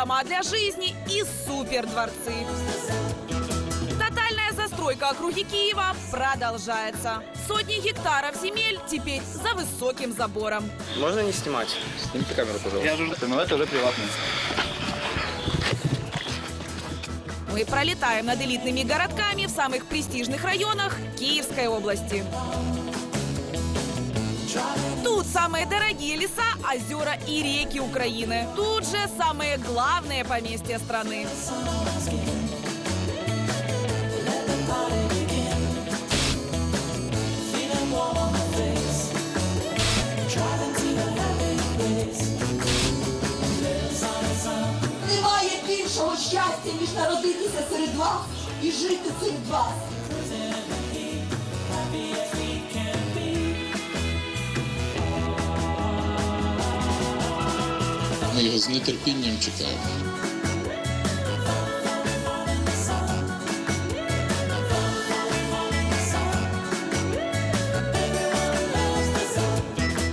дома для жизни и супердворцы. Тотальная застройка округи Киева продолжается. Сотни гектаров земель теперь за высоким забором. Можно не снимать? Снимите камеру, пожалуйста. Я же, ну это уже приватный. Мы пролетаем над элитными городками в самых престижных районах Киевской области Тут самые дорогие леса, озера и реки Украины. Тут же самые главные поместья страны. Немає більшого щастя, ніж народитися серед вас і жити серед вас. Ми його з нетерпінням чекаємо.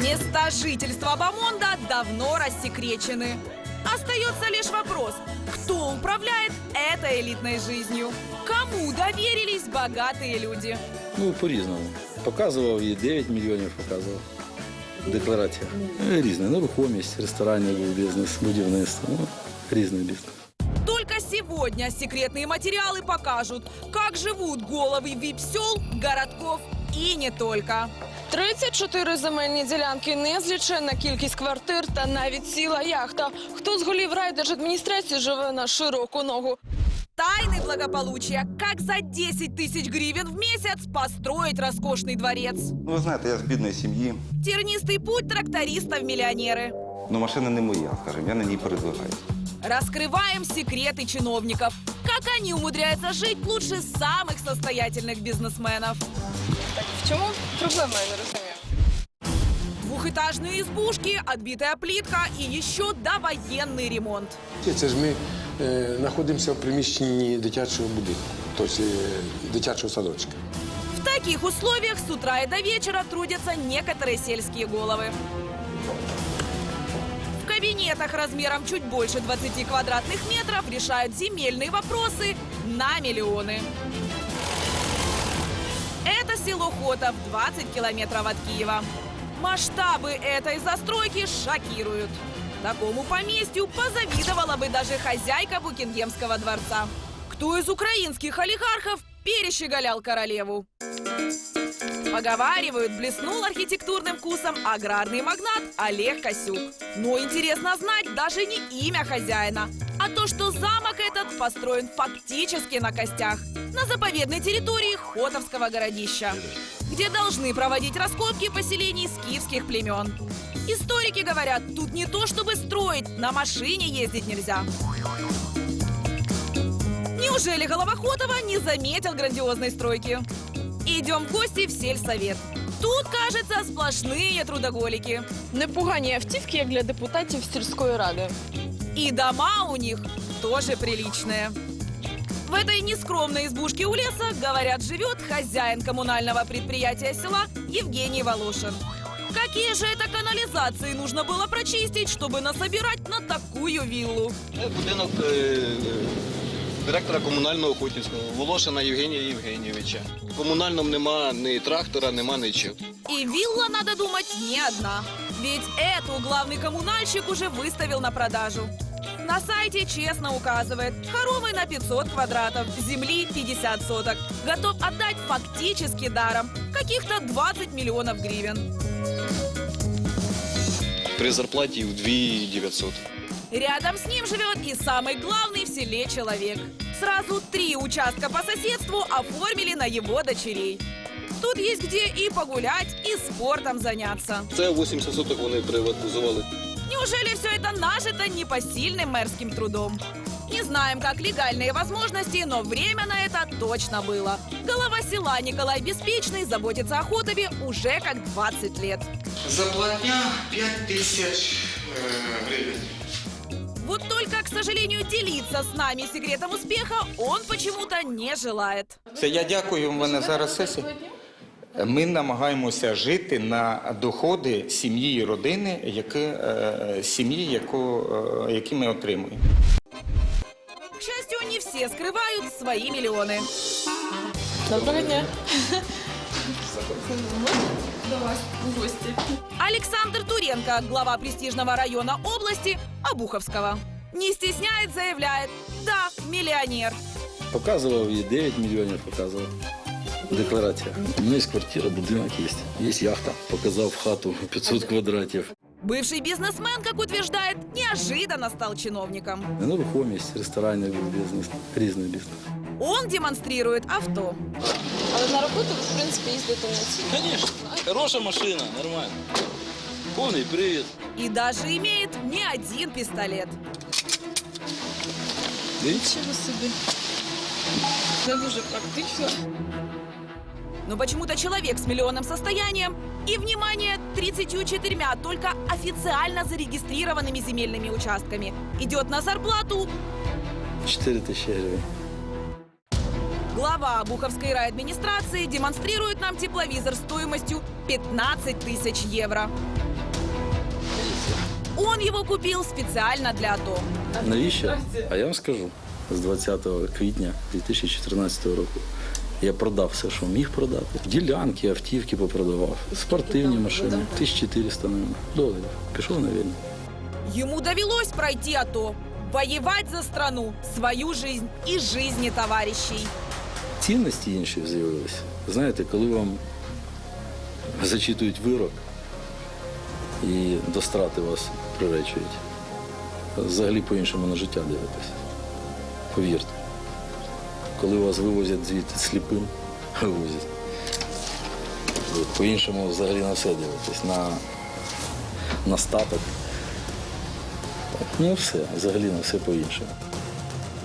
Места жительства Бамонда давно рассекречены. Остается лишь вопрос, кто управляет этой элитной жизнью? Кому доверились богатые люди? Ну, по-різному. Показував і 9 мільйонів показував. Декларація. Е, Різне. Нерухомість, ресторанний був бізнес, будівництво. Ну, різний бізнес. Только сегодня секретные материалы покажут, как живут головы вип-сел, городков и не только. 34 земельні ділянки, незліченна кількість квартир та навіть ціла яхта. Хто з голів райдержадміністрації живе на широку ногу? Тайны благополучия. Как за 10 тысяч гривен в месяц построить роскошный дворец. Ну, ви знаєте, я з бідної сім'ї. Тернистый путь трактористов в миллионеры. Ну, машина не моя, скажімо, я на ній передвигаюся. Раскрываем секреты чиновников. Как они умудряются жить лучше самых состоятельных бизнесменов. В чому проблема, я не розумію? Двухэтажные избушки, отбитая плитка и еще довоенный ремонт. Це ж ми е, знаходимося в приміщенні дитячого будинку, тобто дитячого садочка. В таких условиях с утра и до вечера трудятся некоторые сельские головы. В кабинетах размером чуть больше 20 квадратных метров решают земельные вопросы на миллионы. Это село Хотов, 20 километров от Киева. Масштабы этой застройки шокируют. Такому поместью позавидовала бы даже хозяйка Букингемского дворца. Кто из украинских олигархов перещеголял королеву? Поговаривают, блеснул архитектурным вкусом аграрный магнат Олег Косюк. Но интересно знать даже не имя хозяина, а то, что замок этот построен фактически на костях, на заповедной территории Хотовского городища, где должны проводить раскопки поселений скифских племен. Историки говорят, тут не то чтобы строить, на машине ездить нельзя. Неужели Головохотова не заметил грандиозной стройки? Идем в гости в сельсовет. Тут, кажется, сплошные трудоголики. Непогані автівки, як для депутатів сільської ради. И дома у них тоже приличные. В этой нескромной избушке у леса, говорят, живет хозяин коммунального предприятия села Евгений Волошин. Какие же это канализации нужно было прочистить, чтобы насобирать на такую виллу? Це будинок е, е, директора комунального Хотівського Волошина Євгенія Євгенійовича. В комунальному нема ні трактора, нема нічого. И вилла, надо думать, не одна. Ведь эту главный коммунальщик уже выставил на продажу. На сайте честно указывает, хоромы на 500 квадратов, земли 50 соток. Готов отдать фактически даром, каких-то 20 миллионов гривен. При зарплаті в 2 900. Рядом с ним живет и самый главный в селе человек. Сразу три участка по соседству оформили на его дочерей. Тут есть где и погулять, и спортом заняться. Це 80 соток вони приватизували. Неужели все это нажито непосильным мэрским трудом? Не знаем, как легальные возможности, но время на это точно было. Голова села Николай Беспечный заботится о Хотове уже как 20 лет. Заплатня 5 тисяч е, гривень. Вот только, к сожалению, делиться с нами секретом успеха он почему-то не желает. Це я дякую, у мене зараз сесія. Ми намагаємося жити на доходи сім'ї і родини, які, е, сім'ї, яку, е, які ми отримуємо. Не все скрывают свои миллионы. Доброго дня. Александр Туренко, глава престижного района области Обуховского. Не стесняет, заявляет, да, миллионер. Показывал и 9 миллионов показывал. Декларация. У меня есть квартира, будинок есть. Есть яхта. Показал в хату 500 квадратів. Бывший бизнесмен, как утверждает, неожиданно стал чиновником. Нерухомість, ресторанний був бізнес, різний бізнес. Он демонстрирует авто. Але на роботу ви, в принципі, їздите на цій. Конечно. Хороша машина, нормально. Повний привід. И даже имеет не один пистолет. Чого собі? Це дуже практично. Но почему-то человек с миллионным состоянием и, внимание, 34 только официально зарегистрированными земельными участками идет на зарплату 4 тисячі гривень. Глава Буховской райадминистрации демонстрирует нам тепловизор стоимостью 15 тысяч евро. Он его купил специально для АТО. Навіщо? А я вам скажу. З 20 квітня 2014 року я продав все, що міг продати. Ділянки, автівки попродавав, спортивні машини, 1400 наверное, доларів. Пішов на війну. Ему довелось пройти АТО, воевать за страну, свою жизнь и жизни товарищей. Цінності інші з'явилися. Знаєте, коли вам зачитують вирок і до страти вас приречують, взагалі по-іншому на життя дивитися. Повірте. Коли вас вивозять звідти сліпим, вивозять. По-іншому взагалі на все дивитись, на, на статок. Ну все, взагалі на все по-іншому.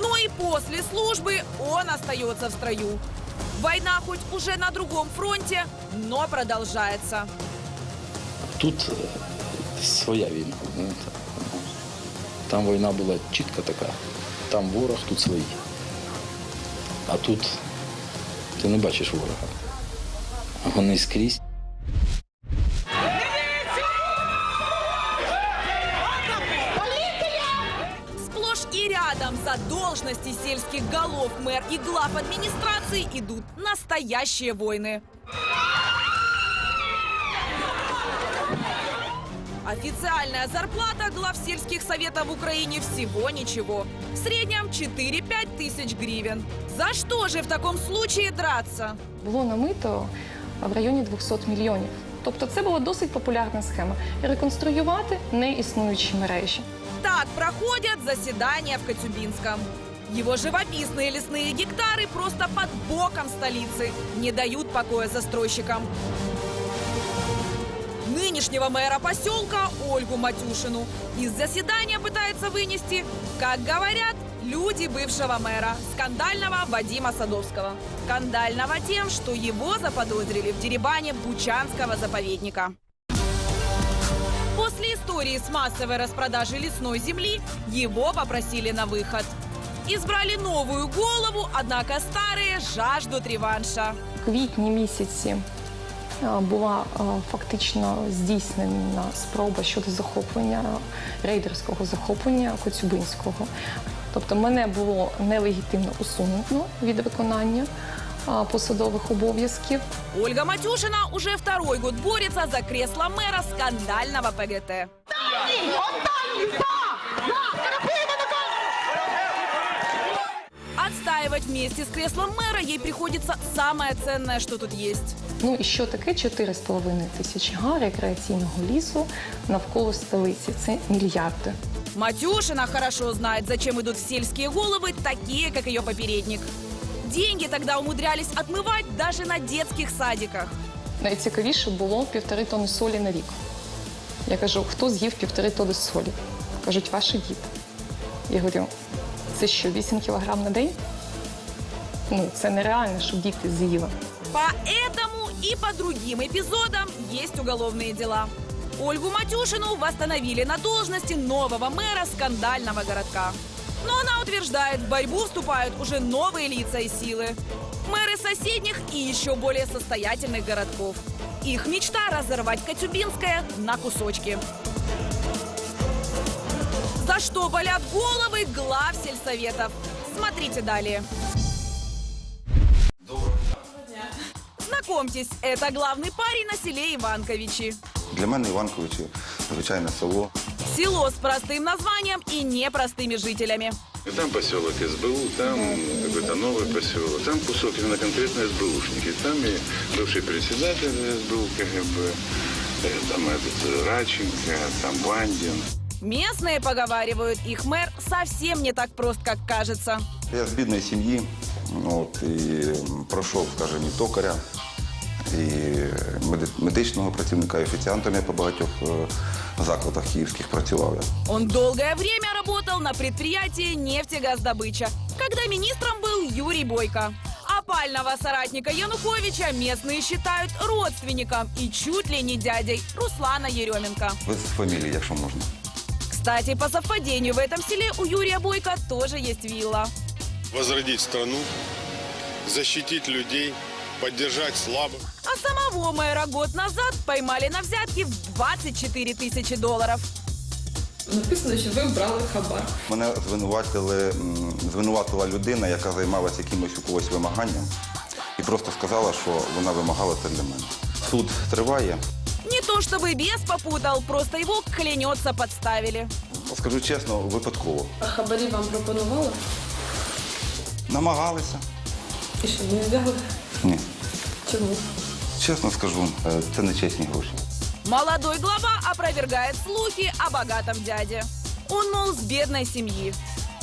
Но и после службы он остается в строю. Война хоть уже на другом фронте, но продолжается. Тут е, своя війна. знаєте. Там війна була чітка така. Там ворог, тут свої. А тут ти не бачиш ворога. Вони скрізь. Сплошь и рядом за должности сельских голов мэр и глав администрации идут настоящие войны. Официальная зарплата глав сельских советов в Украине всего ничего. В среднем 4-5 тысяч гривен. За что же в таком случае драться? було намито в районі 200 мільйонів. Тобто це була досить популярна схема реконструювати неіснуючі мережі. Так проходят заседания в Коцюбинском. Его живописные лесные гектары просто под боком столицы не дают покоя застройщикам. Нынешнего мэра поселка Ольгу Матюшину из заседания пытаются вынести, как говорят, люди бывшего мэра, скандального Вадима Садовского. Скандального тем, что его заподозрили в деребане Бучанского заповедника. После истории с массовой распродажей лесной земли его попросили на выход. Избрали новую голову, однако старые жаждут реванша. В квітні місяці е, була е, фактично здійснена спроба щодо захоплення рейдерського захоплення Коцюбинського. Тобто мене було нелегітимно усунуто від виконання е, посадових обов'язків. Ольга Матюшина уже второй год борется за кресло мэра скандального ПГТ. Отстаивать вместе с креслом мэра ей приходится самое ценное, что тут есть. Ну і що таке 4,5 тисячі га рекреаційного лісу навколо столиці? Це мільярди. Матюшина хорошо знает, зачем идут в сельские головы такие, как ее попередник. Деньги тогда умудрялись отмывать даже на детских садиках. Найцікавіше було півтори тони солі на рік. Я кажу, хто з'їв півтори тони солі? Кажуть, ваші діти. Я говорю, це що, 8 кілограм на день? Ну, це нереально, щоб діти з'їли. По этому и по другим эпизодам есть уголовные дела. Ольгу Матюшину восстановили на должности нового мэра скандального городка. Но она утверждает, в борьбу вступают уже новые лица и силы. Мэры соседних и еще более состоятельных городков. Их мечта – разорвать Катюбинское на кусочки. За что болят головы глав сельсоветов? Смотрите далее. Знакомьтесь, это главный парень на селе Иванковичи. Для мене Іванковичі звичайне село. Село с простым названием и непростыми жителями. Там поселок СБУ, там какой-то новый поселок, там кусок именно конкретно СБУшники, там и бывший председатель СБУ КГБ, э, там этот Раченко, там Бандин. Местные поговаривают, их мэр совсем не так прост, как кажется. Я з бідної сім'ї, от, і м, пройшов, скажімо, і токаря, і меди- медичного працівника, і офіціантом я по багатьох е, закладах київських працював я. Он долгое время работал на предприятии «Нефтегаздобыча», когда министром был Юрий Бойко. Опального соратника Януковича местные считают родственником и чуть ли не дядей Руслана Еременко. Без фамілії, якщо можна. Кстати, по совпадению, в этом селе у Юрия Бойко тоже есть вилла. Возродить страну, защитить людей, поддержать слабых. А самого мэра год назад поймали на взятки в 24 тысячи долларов. Написано, що ви брали хабар. Мене звинуватили, м, звинуватила людина, яка займалася якимось у когось вимаганням, і просто сказала, що вона вимагала це для мене. Суд триває. Не то чтобы бес попутал, просто его, клянется, подставили. Скажу чесно, випадково. А хабарі вам пропонували? Намагалися. І що не взяли? Ні. Чому? Чесно скажу, е, це не чесні гроші. Молодой глава опровергает слухи о богатом дяде. Он, мол, с бедной семьи.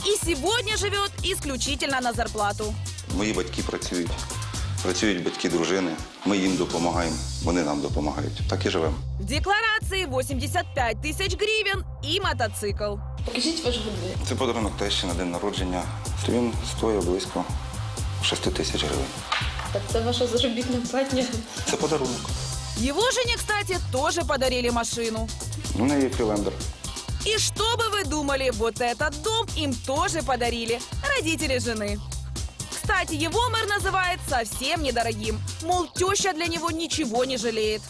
И сегодня живет исключительно на зарплату. Мої батьки працюють, працюють батьки дружини. Ми їм допомагаємо, вони нам допомагають. Так і живемо. В декларации 85 тысяч гривен и мотоцикл. Покажіть ваш годинник. Це подарунок тещі на день народження. Він стоїть близько 6 тисяч гривень. Так це ваша заробітна платня. Це подарунок. Его жене, кстати, тоже подарили машину. У неї фрілендер. И что бы вы думали, вот этот дом им тоже подарили родители жены. Кстати, его мэр называет совсем недорогим. Мол, теща для него ничего не жалеет.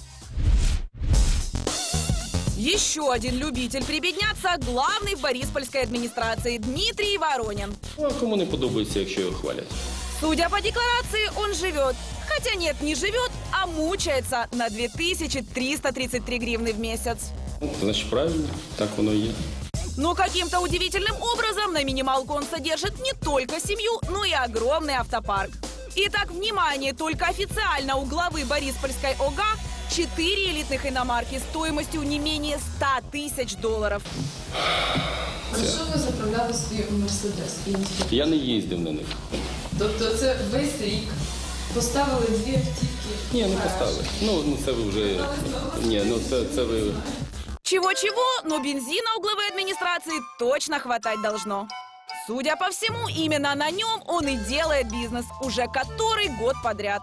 Еще один любитель прибедняться – главный в Бориспольской администрации Дмитрий Воронин. Ну, а кому не подобається, якщо його хвалять? Судя по декларации, он живет. Хотя нет, не живет, а мучается на 2333 гривны в месяц. Ну, Значить, правильно, так воно і є. Но каким-то удивительным образом на минималку он содержит не только семью, но и огромный автопарк. Итак, внимание, только официально у главы Бориспольской ОГА 4 элитных иномарки стоимостью не менее 100 тысяч долларов. А що ви заправляли свій мерседес? Я не їздив на них. Тобто це весь рік поставили дві автівки. Ні, не поставили. Ну, ну це ви вже. Ні, ну це, це ви. Чего-чего, но бензина у главы администрации точно хватать должно. Судя по всему, именно на нем он и делает бизнес уже который год подряд.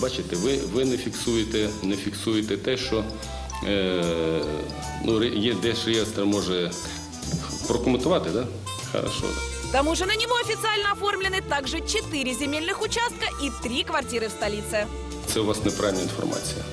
Бачите, ви, ви не фіксуєте, не фіксуєте те, що е, ну, ре- є Держреєстр може прокоментувати, так? Да? Хорошо. К тому же на него официально оформлены также 4 земельных участка и 3 квартиры в столице. Це у вас неправильна інформація.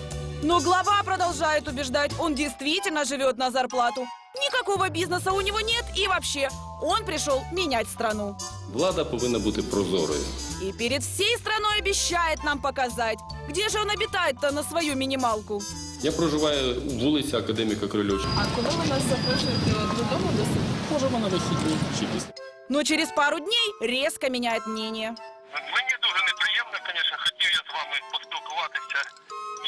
Но глава продолжает убеждать, он действительно живет на зарплату. Никакого бизнеса у него нет и вообще, он пришел менять страну. Влада повинна бути прозорою. И перед всей страной обещает нам показать, где же он обитает-то на свою минималку. Я проживаю у вулиці Академіка Крильовича. А коли ви нас запрошуєте додому до себе? Можемо на вихідні чи після. Но через пару дней резко меняет мнение. Мені дуже неприємно, звісно, хотів я з вами поспілкуватися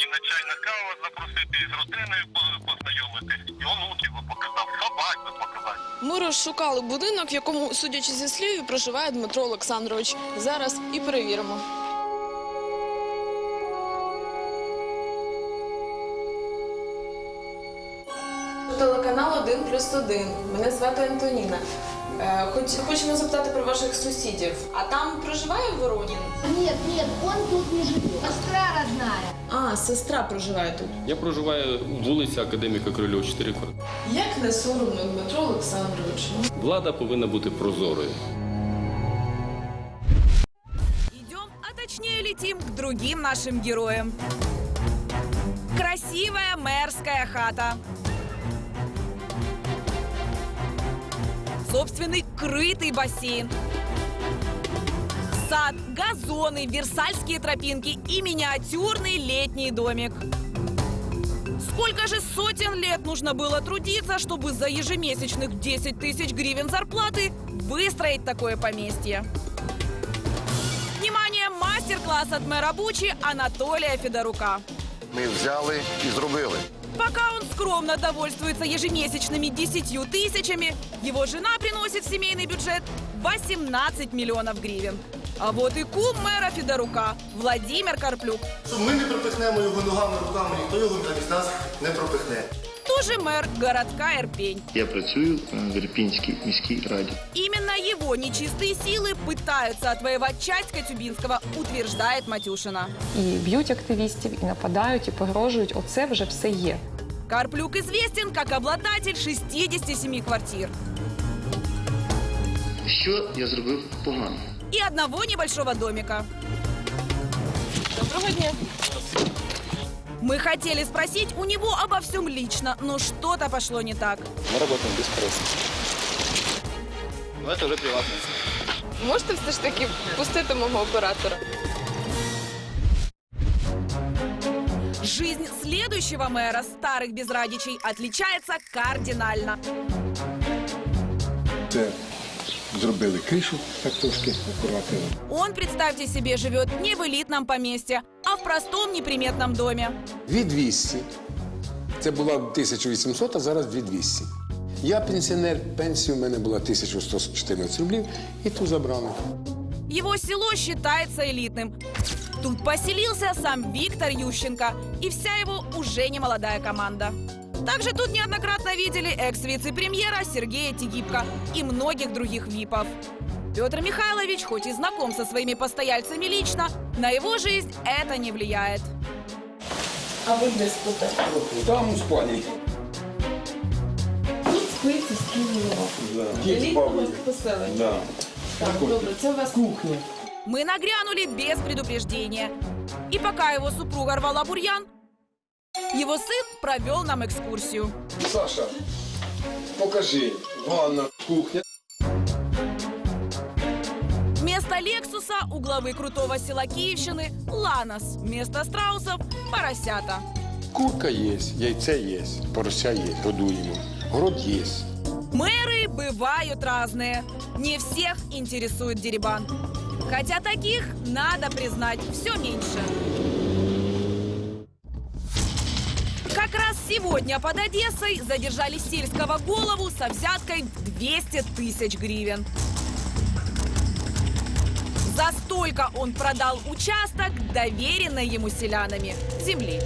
і на чай на каву запросити, і з родиною познайомитись, і онуків показав, собак показати. Ми розшукали будинок, в якому, судячи зі слів, проживає Дмитро Олександрович. Зараз і перевіримо. Телеканал 1 плюс 1. Мене звати Антоніна. Е, Хоч, хочемо запитати про ваших сусідів. А там проживає Воронін? Нет, нет, он тут не живет. Сестра родная. А, сестра проживає тут. Я проживаю у вулиці Академіка Крильова 4 квартири. Як не соромно, Дмитро Олександрович? Влада повинна бути прозорою. Идем, а точнее другим нашим героям. Красивая мэрская хата. Собственный крытый бассейн. Сад, газоны, версальские тропинки и миниатюрный летний домик. Сколько же сотен лет нужно было трудиться, чтобы за ежемесячных 10 тысяч гривен зарплаты выстроить такое поместье? Внимание, мастер-класс от мэра Бучи Анатолия Федорука. Ми взяли і зробили. Пока он скромно довольствуется ежемесячными 10 тысячами, его жена приносит в семейный бюджет 18 миллионов гривен. А вот и кум мэра Федорука Владимир Карплюк. Ми не пропихнемо його ногами, руками, ніхто його замість нас не пропихне. Тоже мэр городка Ирпень. Я працюю в Ірпінській міській раді. Именно его нечистые силы пытаются отвоевать часть Катюбинского, утверждает Матюшина. І б'ють активістів, і нападають, і погрожують. Оце вже все є. Карплюк известен как обладатель 67 квартир Що я зробив погано? и одного небольшого домика. Доброго дня. Мы хотели спросить у него обо всем лично, но что-то пошло не так. Мы работаем без прессы. Ну, це вже приватне. Можете все ж таки пустити мого оператора? Жизнь следующего мэра старых безрадичей отличается кардинально. Це зробили кришу, так трошки акуратно. Он, представьте себе, живет не в элитном поместье, а в простом неприметном доме. 2200. Це була 1800, а зараз 2200. Я пенсіонер, пенсія у мене була 1114 рублів, і ту забрали. Его село считается элитным. Тут поселился сам Виктор Ющенко и вся его уже немолодая команда. Также тут неоднократно видели экс-вице-премьера Сергея Тигибко и многих других ВИПов. Петр Михайлович, хоть и знаком со своими постояльцами лично, на его жизнь это не влияет. А ви де спите? Там у спальні. Тут спиться з Елітного поселення. Так, добре, це у вас кухня. Мы нагрянули без предупреждения. И пока его супруга рвала бурьян, его сын провел нам экскурсию. Саша, покажи. Ванна, кухня. Вместо Лексуса у главы крутого села Киевщины – Ланос. Вместо страусов – поросята. Курка є, яйце є, порося є, годуємо. Город є. Мэры бывают разные. Не всех интересует дерибан. Хотя таких, надо признать, все меньше. Как раз сегодня под Одессой задержали сельского голову со взяткой в 200 тысяч гривен. За столько он продал участок, доверенной ему селянами, земли.